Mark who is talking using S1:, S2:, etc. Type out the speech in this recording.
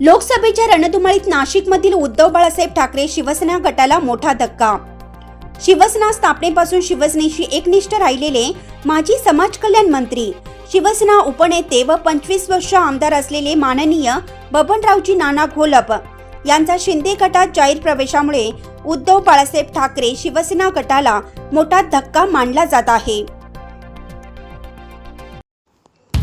S1: लोकसभेच्या रणधुमाळीत नाशिकमधील उद्धव बाळासाहेब ठाकरे शिवसेना गटाला मोठा धक्का. शिवसेना स्थापनेपासून शिवसेनेशी एकनिष्ठ राहिलेले माजी समाज कल्याण मंत्री शिवसेना उपनेते व पंचवीस वर्ष आमदार असलेले माननीय बबनरावजी नाना घोलप यांचा शिंदे गटात जाहीर प्रवेशामुळे उद्धव बाळासाहेब ठाकरे शिवसेना गटाला मोठा धक्का मानला जात आहे.